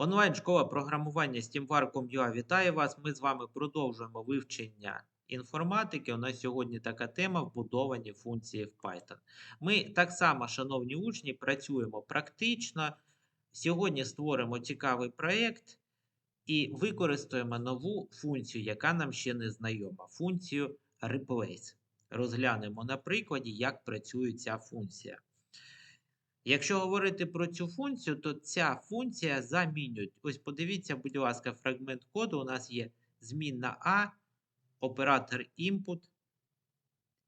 Онлайн-школа програмування SteamVar.com.ua вітає вас. Ми з вами продовжуємо вивчення інформатики. У нас сьогодні така тема вбудовані функції в Python. Ми так само, шановні учні, працюємо практично. Сьогодні створимо цікавий проєкт і використаємо нову функцію, яка нам ще не знайома. Функцію Replace. Розглянемо на прикладі, як працює ця функція. Якщо говорити про цю функцію, то ця функція замінює. Ось подивіться, будь ласка, фрагмент коду. У нас є змінна А, оператор input.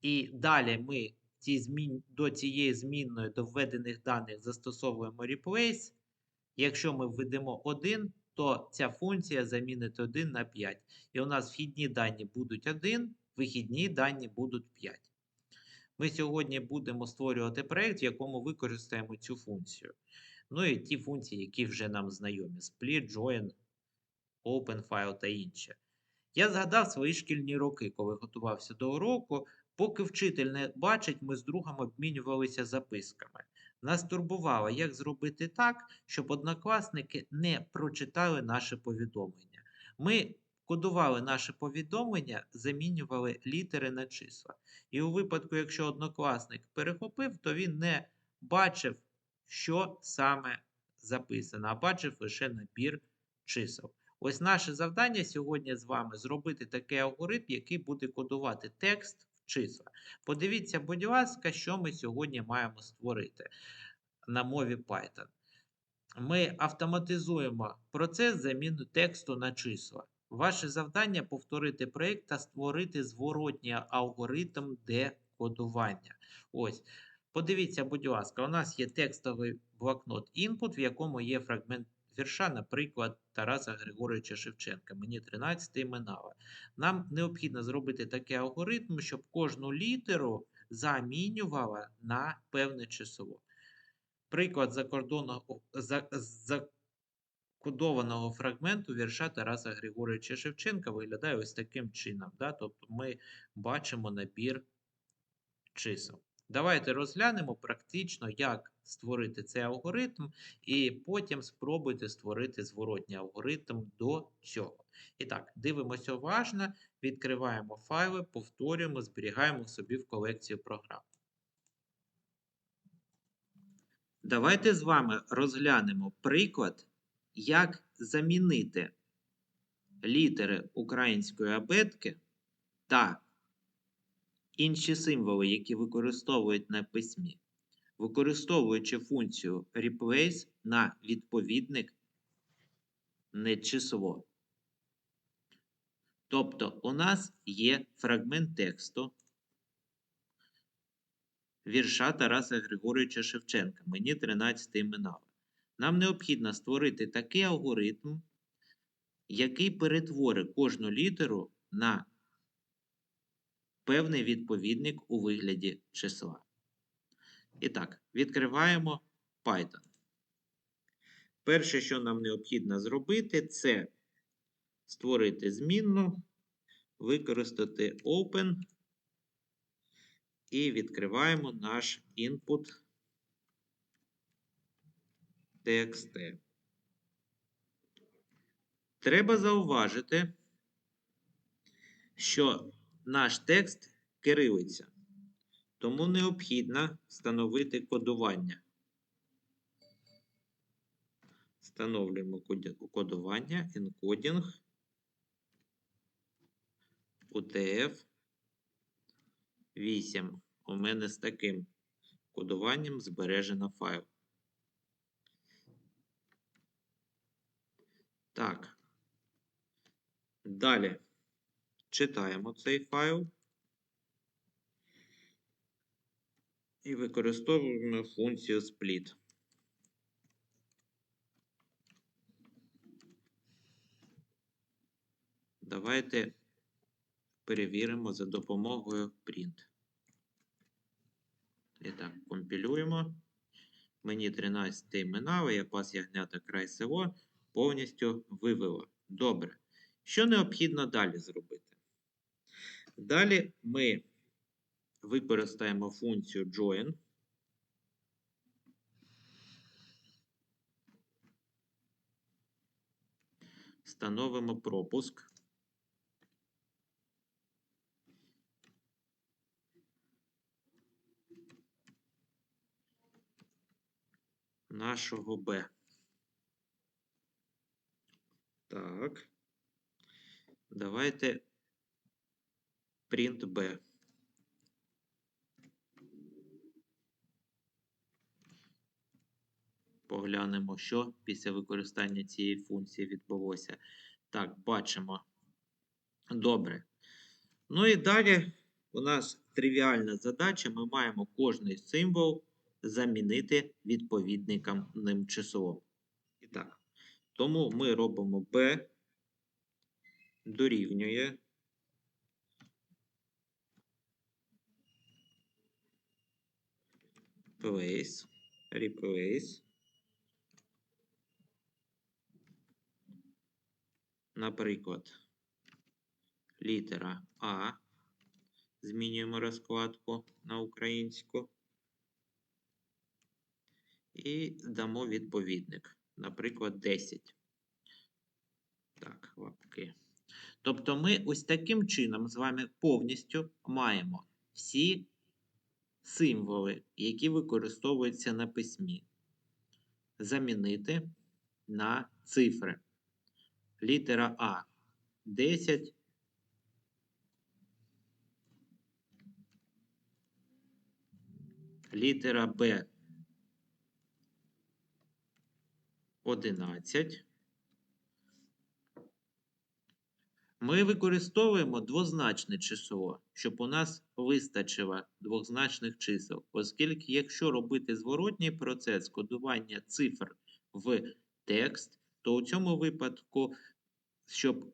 І далі ми ці змін, до цієї змінної до введених даних застосовуємо replace. Якщо ми введемо 1, то ця функція замінить 1 на 5. І у нас вхідні дані будуть 1, вихідні дані будуть 5. Ми сьогодні будемо створювати проєкт, в якому використаємо цю функцію. Ну і ті функції, які вже нам знайомі: split, join, open file та інше. Я згадав свої шкільні роки, коли готувався до уроку. Поки вчитель не бачить, ми з другом обмінювалися записками. Нас турбувало, як зробити так, щоб однокласники не прочитали наше повідомлення. Ми кодували наше повідомлення, замінювали літери на числа. І у випадку, якщо однокласник перехопив, то він не бачив, що саме записано, а бачив лише набір чисел. Ось наше завдання сьогодні з вами зробити такий алгоритм, який буде кодувати текст в числа. Подивіться, будь ласка, що ми сьогодні маємо створити на мові Python. Ми автоматизуємо процес заміну тексту на числа. Ваше завдання повторити проєкт та створити зворотній алгоритм декодування. Ось. Подивіться, будь ласка, у нас є текстовий блокнот input, в якому є фрагмент вірша, наприклад, Тараса Григоровича Шевченка. Мені 13 минало. Нам необхідно зробити такий алгоритм, щоб кожну літеру замінювала на певне число. Приклад закордонного за, за, кодованого фрагменту вірша Тараса Григоровича Шевченка виглядає ось таким чином. Да? Тобто ми бачимо набір чисел. Давайте розглянемо практично, як створити цей алгоритм, і потім спробуйте створити зворотній алгоритм до цього. І так, дивимося уважно, відкриваємо файли, повторюємо, зберігаємо собі в колекцію програм. Давайте з вами розглянемо приклад як замінити літери української абетки та інші символи, які використовують на письмі, використовуючи функцію replace на відповідник не число. Тобто у нас є фрагмент тексту вірша Тараса Григоровича Шевченка. Мені 13 минало. Нам необхідно створити такий алгоритм, який перетворить кожну літеру на певний відповідник у вигляді числа. І так, відкриваємо Python. Перше, що нам необхідно зробити, це створити змінну, використати Open і відкриваємо наш input TXT. Треба зауважити, що наш текст кирилиться, тому необхідно встановити кодування. Встановлюємо кодування, енкодінг, UTF 8. У мене з таким кодуванням збережено файл. Так. Далі читаємо цей файл і використовуємо функцію split. Давайте перевіримо за допомогою print. І так, компілюємо. Мені 13 минало, я пас ягнята край село повністю вивело. Добре. Що необхідно далі зробити? Далі ми використаємо функцію join. Встановимо пропуск. Нашого Б. Так. Давайте print B. Поглянемо, що після використання цієї функції відбулося. Так, бачимо. Добре. Ну і далі у нас тривіальна задача. Ми маємо кожний символ замінити відповідником числом. І так, тому ми робимо B дорівнює. Place, replace. Наприклад, літера А. Змінюємо розкладку на українську. І дамо відповідник. Наприклад, 10. Так, лапки. Тобто ми ось таким чином з вами повністю маємо всі символи, які використовуються на письмі, замінити на цифри. Літера А 10. Літера Б 11. Ми використовуємо двозначне число, щоб у нас вистачило двозначних чисел, оскільки, якщо робити зворотній процес кодування цифр в текст, то у цьому випадку, щоб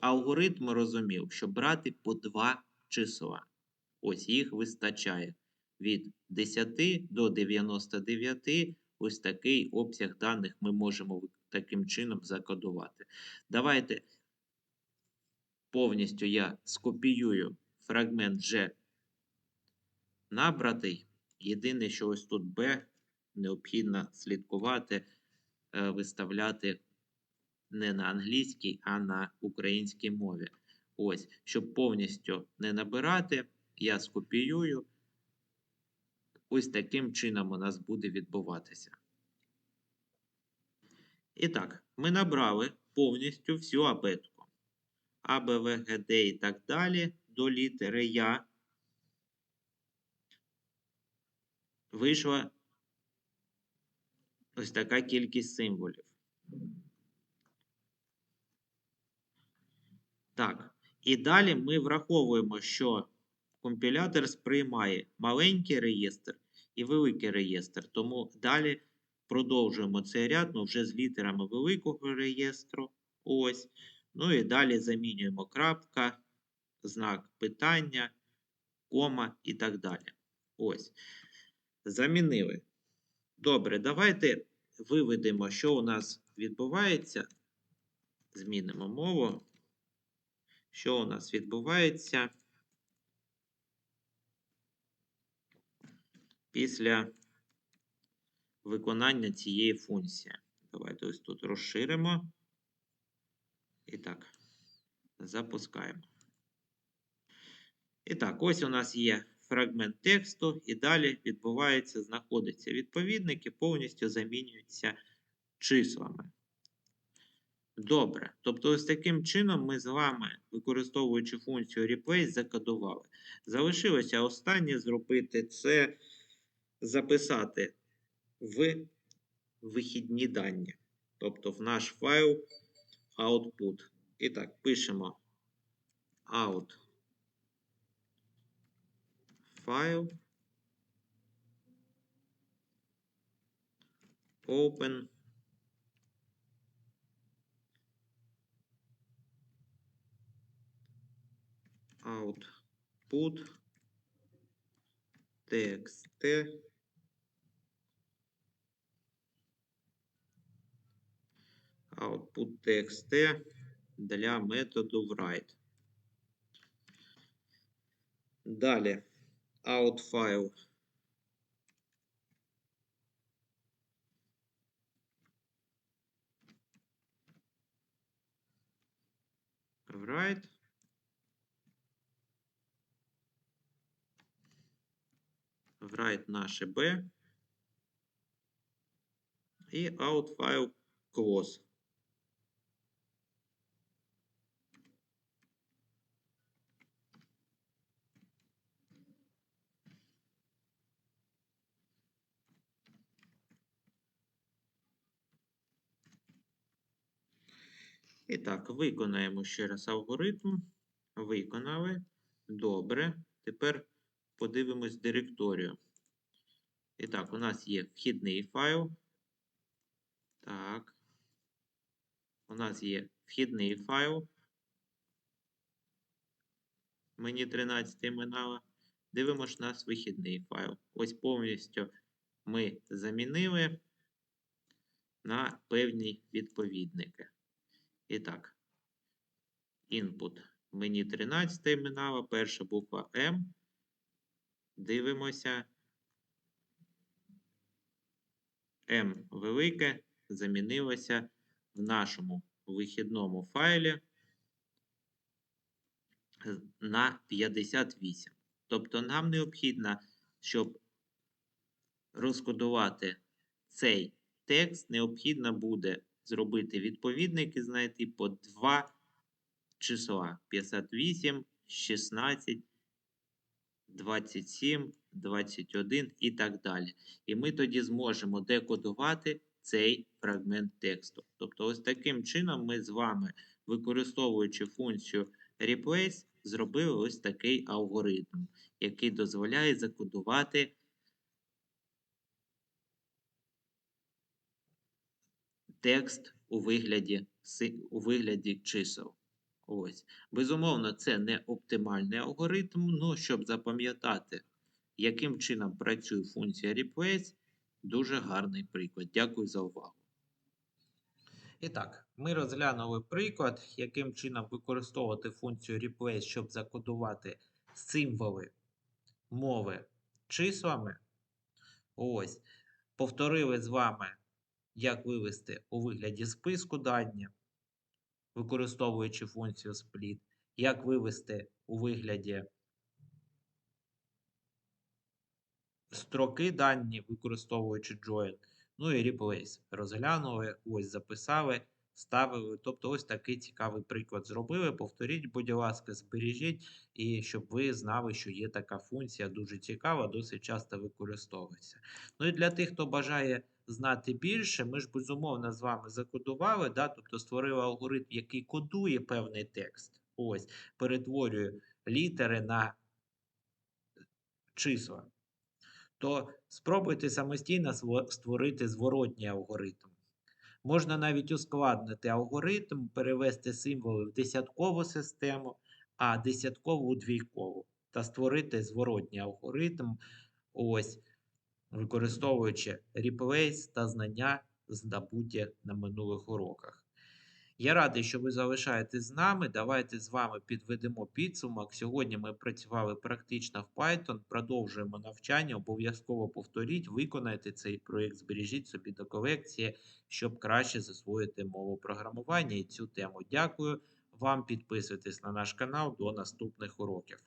алгоритм розумів, що брати по два числа. Ось їх вистачає. Від 10 до 99 ось такий обсяг даних ми можемо таким чином закодувати. Давайте повністю я скопіюю фрагмент G набратий. Єдине, що ось тут B необхідно слідкувати, е, виставляти не на англійській, а на українській мові. Ось, щоб повністю не набирати, я скопіюю. Ось таким чином у нас буде відбуватися. І так, ми набрали повністю всю абетку. А, Б, В, Г, Д і так далі до літери Я. Вийшла ось така кількість символів. Так, і далі ми враховуємо, що компілятор сприймає маленький реєстр і великий реєстр. Тому далі продовжуємо цей ряд ну, вже з літерами великого реєстру. Ось. Ну і далі замінюємо крапка, знак питання, кома і так далі. Ось. Замінили. Добре, давайте виведемо, що у нас відбувається. Змінимо мову. Що у нас відбувається після виконання цієї функції. Давайте ось тут розширимо. І так, запускаємо. І так, ось у нас є фрагмент тексту, і далі відбувається, знаходиться відповідник і повністю замінюються числами. Добре. Тобто, ось таким чином ми з вами, використовуючи функцію replace, закодували. Залишилося останнє зробити це записати в вихідні дані. Тобто в наш файл output. І так, пишемо out файл. Open. Output Текст. output текст для методу write. Далее out файл Write. Write наше B. І out file close. І так, виконаємо ще раз алгоритм. Виконали. Добре. Тепер подивимось директорію. І так, у нас є вхідний файл. Так. У нас є вхідний файл. Мені 13 минало. Дивимось наш вихідний файл. Ось повністю ми замінили на певні відповідники. І так, input мені 13 минала, перша буква М. Дивимося. М велике замінилося в нашому вихідному файлі на 58. Тобто нам необхідно, щоб розкодувати цей текст, необхідно буде зробити відповідник і знайти по два числа 58, 16, 27, 21 і так далі. І ми тоді зможемо декодувати цей фрагмент тексту. Тобто, ось таким чином ми з вами, використовуючи функцію replace, зробили ось такий алгоритм, який дозволяє закодувати текст у вигляді, у вигляді чисел. Ось. Безумовно, це не оптимальний алгоритм, але щоб запам'ятати, яким чином працює функція replace, дуже гарний приклад. Дякую за увагу. І так, ми розглянули приклад, яким чином використовувати функцію replace, щоб закодувати символи мови числами. Ось. Повторили з вами як вивести у вигляді списку дані, використовуючи функцію split, як вивести у вигляді строки дані, використовуючи join, ну і replace. Розглянули, ось записали, ставили. Тобто, ось такий цікавий приклад зробили. Повторіть, будь ласка, збережіть, і щоб ви знали, що є така функція дуже цікава, досить часто використовується. Ну і для тих, хто бажає знати більше, ми ж безумовно з вами закодували, да, тобто створили алгоритм, який кодує певний текст. Ось, перетворює літери на числа. То спробуйте самостійно створити зворотній алгоритм. Можна навіть ускладнити алгоритм, перевести символи в десяткову систему, а десяткову у двійкову. Та створити зворотній алгоритм. Ось використовуючи replace та знання, здобуті на минулих уроках. Я радий, що ви залишаєтесь з нами. Давайте з вами підведемо підсумок. Сьогодні ми працювали практично в Python, продовжуємо навчання. Обов'язково повторіть, виконайте цей проєкт, збережіть собі до колекції, щоб краще засвоїти мову програмування і цю тему. Дякую вам, підписуйтесь на наш канал. До наступних уроків.